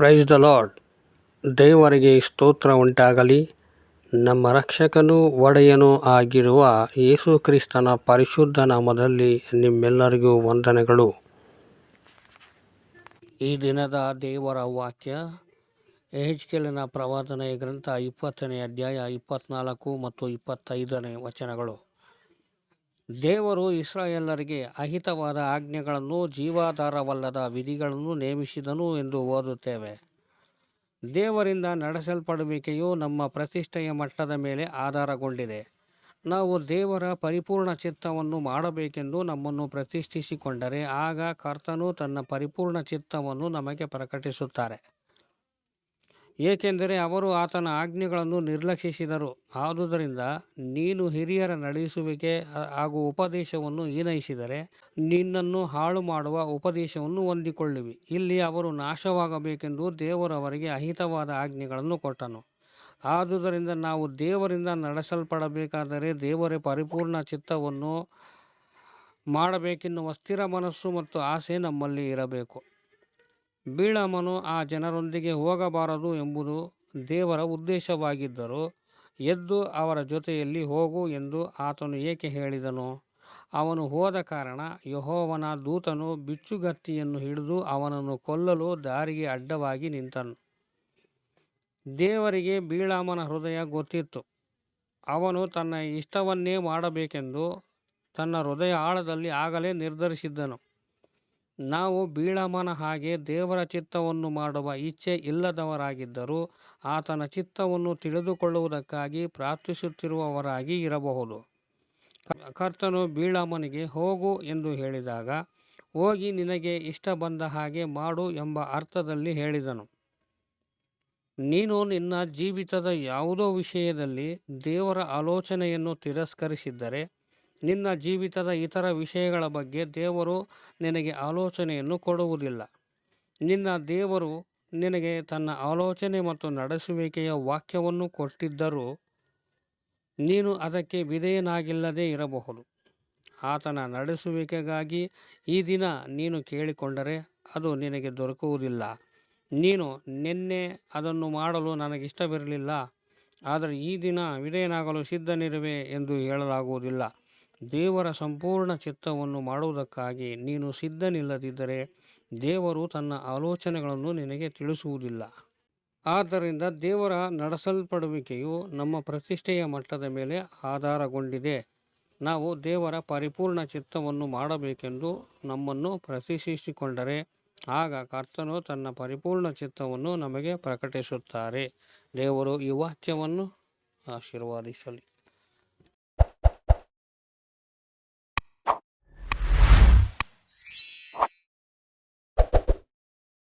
Praise the lord ದೇವರಿಗೆ ಸ್ತೋತ್ರ ಉಂಟಾಗಲಿ. ನಮ್ಮ ರಕ್ಷಕನೂ ಒಡೆಯನೂ ಆಗಿರುವ ಯೇಸು ಕ್ರಿಸ್ತನ ಪರಿಶುದ್ಧ ನಾಮದಲ್ಲಿ ನಿಮ್ಮೆಲ್ಲರಿಗೂ ವಂದನೆಗಳು. ಈ ದಿನದ ದೇವರ ವಾಕ್ಯ ಎಹೆಚ್ಕೆಲಿನ ಪ್ರವಾದನೆಯ ಗ್ರಂಥ ಇಪ್ಪತ್ತನೇ ಅಧ್ಯಾಯ ಇಪ್ಪತ್ನಾಲ್ಕು ಮತ್ತು ಇಪ್ಪತ್ತೈದನೇ ವಚನಗಳು. ದೇವರು ಇಸ್ರಾಯೇಲರಿಗೆ ಅಹಿತವಾದ ಆಜ್ಞೆಗಳನ್ನು, ಜೀವಾಧಾರವಲ್ಲದ ವಿಧಿಗಳನ್ನು ನೇಮಿಸಿದನು ಎಂದು ಓದುತ್ತೇವೆ. ದೇವರಿಂದ ನಡೆಸಲ್ಪಡುವಿಕೆಯು ನಮ್ಮ ಪ್ರತಿಷ್ಠೆಯ ಮಟ್ಟದ ಮೇಲೆ ಆಧಾರಗೊಂಡಿದೆ. ನಾವು ದೇವರ ಪರಿಪೂರ್ಣ ಚಿತ್ತವನ್ನು ಮಾಡಬೇಕೆಂದು ನಮ್ಮನ್ನು ಪ್ರತಿಷ್ಠಿಸಿಕೊಂಡರೆ, ಆಗ ಕರ್ತನು ತನ್ನ ಪರಿಪೂರ್ಣ ಚಿತ್ತವನ್ನು ನಮಗೆ ಪ್ರಕಟಿಸುತ್ತಾರೆ. ಏಕೆಂದರೆ ಅವರು ಆತನ ಆಜ್ಞೆಗಳನ್ನು ನಿರ್ಲಕ್ಷಿಸಿದರು. ಆದುದರಿಂದ ನೀನು ಹಿರಿಯರ ನಡೆಸುವಿಕೆ ಹಾಗೂ ಉಪದೇಶವನ್ನು ಹೀನೈಸಿದರೆ ನಿನ್ನನ್ನು ಹಾಳು ಮಾಡುವ ಉಪದೇಶವನ್ನು ಹೊಂದಿಕೊಳ್ಳುವಿ. ಇಲ್ಲಿ ಅವರು ನಾಶವಾಗಬೇಕೆಂದು ದೇವರವರಿಗೆ ಅಹಿತವಾದ ಆಜ್ಞೆಗಳನ್ನು ಕೊಟ್ಟನು. ಆದುದರಿಂದ ನಾವು ದೇವರಿಂದ ನಡೆಸಲ್ಪಡಬೇಕಾದರೆ ದೇವರೇ ಪರಿಪೂರ್ಣ ಚಿತ್ತವನ್ನು ಮಾಡಬೇಕೆನ್ನುವ ಸ್ಥಿರ ಮನಸ್ಸು ಮತ್ತು ಆಸೆ ನಮ್ಮಲ್ಲಿ ಇರಬೇಕು. ಬೀಳಮನು ಆ ಜನರೊಂದಿಗೆ ಹೋಗಬಾರದು ಎಂಬುದು ದೇವರ ಉದ್ದೇಶವಾಗಿದ್ದರೂ ಎದ್ದು ಅವರ ಜೊತೆಯಲ್ಲಿ ಹೋಗು ಎಂದು ಆತನು ಏಕೆ ಹೇಳಿದನು? ಅವನು ಹೋದ ಕಾರಣ ಯಹೋವನ ದೂತನು ಬಿಚ್ಚುಗತ್ತಿಯನ್ನು ಹಿಡಿದು ಅವನನ್ನು ಕೊಲ್ಲಲು ದಾರಿಗೆ ಅಡ್ಡವಾಗಿ ನಿಂತನು. ದೇವರಿಗೆ ಬೀಳಾಮನ ಹೃದಯ ಗೊತ್ತಿತ್ತು. ಅವನು ತನ್ನ ಇಷ್ಟವನ್ನೇ ಮಾಡಬೇಕೆಂದು ತನ್ನ ಹೃದಯ ಆಳದಲ್ಲಿ ಆಗಲೇ ನಿರ್ಧರಿಸಿದ್ದನು. ನಾವು ಬೀಳಮನ ಹಾಗೆ ದೇವರ ಚಿತ್ತವನ್ನು ಮಾಡುವ ಇಚ್ಛೆ ಇಲ್ಲದವರಾಗಿದ್ದರೂ ಆತನ ಚಿತ್ತವನ್ನು ತಿಳಿದುಕೊಳ್ಳುವುದಕ್ಕಾಗಿ ಪ್ರಾರ್ಥಿಸುತ್ತಿರುವವರಾಗಿ ಇರಬಹುದು. ಕರ್ತನು ಬೀಳಮನಿಗೆ ಹೋಗು ಎಂದು ಹೇಳಿದಾಗ, ಹೋಗಿ ನಿನಗೆ ಇಷ್ಟ ಬಂದ ಹಾಗೆ ಮಾಡು ಎಂಬ ಅರ್ಥದಲ್ಲಿ ಹೇಳಿದನು. ನೀನು ನಿನ್ನ ಜೀವಿತದ ಯಾವುದೋ ವಿಷಯದಲ್ಲಿ ದೇವರ ಆಲೋಚನೆಯನ್ನು ತಿರಸ್ಕರಿಸಿದ್ದರೆ ನಿನ್ನ ಜೀವಿತದ ಇತರ ವಿಷಯಗಳ ಬಗ್ಗೆ ದೇವರು ನಿನಗೆ ಆಲೋಚನೆಯನ್ನು ಕೊಡುವುದಿಲ್ಲ. ನಿನ್ನ ದೇವರು ನಿನಗೆ ತನ್ನ ಆಲೋಚನೆ ಮತ್ತು ನಡೆಸುವಿಕೆಯ ವಾಕ್ಯವನ್ನು ಕೊಟ್ಟಿದ್ದರೂ ನೀನು ಅದಕ್ಕೆ ವಿಧೇಯನಾಗಿಲ್ಲದೇ ಇರಬಹುದು. ಆತನ ನಡೆಸುವಿಕೆಗಾಗಿ ಈ ದಿನ ನೀನು ಕೇಳಿಕೊಂಡರೆ ಅದು ನಿನಗೆ ದೊರಕುವುದಿಲ್ಲ. ನೀನು ನಿನ್ನೆ ಅದನ್ನು ಮಾಡಲು ನನಗಿಷ್ಟವಿರಲಿಲ್ಲ. ಆದರೆ ಈ ದಿನ ವಿಧೇಯನಾಗಲು ಸಿದ್ಧನಿರುವೆ ಎಂದು ಹೇಳಲಾಗುವುದಿಲ್ಲ. ದೇವರ ಸಂಪೂರ್ಣ ಚಿತ್ತವನ್ನು ಮಾಡುವುದಕ್ಕಾಗಿ ನೀನು ಸಿದ್ಧನಿಲ್ಲದಿದ್ದರೆ ದೇವರು ತನ್ನ ಆಲೋಚನೆಗಳನ್ನು ನಿನಗೆ ತಿಳಿಸುವುದಿಲ್ಲ. ಆದ್ದರಿಂದ ದೇವರ ನಡೆಸಲ್ಪಡುವಿಕೆಯು ನಮ್ಮ ಪ್ರತಿಷ್ಠೆಯ ಮಟ್ಟದ ಮೇಲೆ ಆಧಾರಗೊಂಡಿದೆ. ನಾವು ದೇವರ ಪರಿಪೂರ್ಣ ಚಿತ್ತವನ್ನು ಮಾಡಬೇಕೆಂದು ನಮ್ಮನ್ನು ಪ್ರತಿಷ್ಠಿಸಿಕೊಂಡರೆ, ಆಗ ಕರ್ತನು ತನ್ನ ಪರಿಪೂರ್ಣ ಚಿತ್ತವನ್ನು ನಮಗೆ ಪ್ರಕಟಿಸುತ್ತಾರೆ. ದೇವರು ಈ ವಾಕ್ಯವನ್ನು ಆಶೀರ್ವಾದಿಸಲಿ.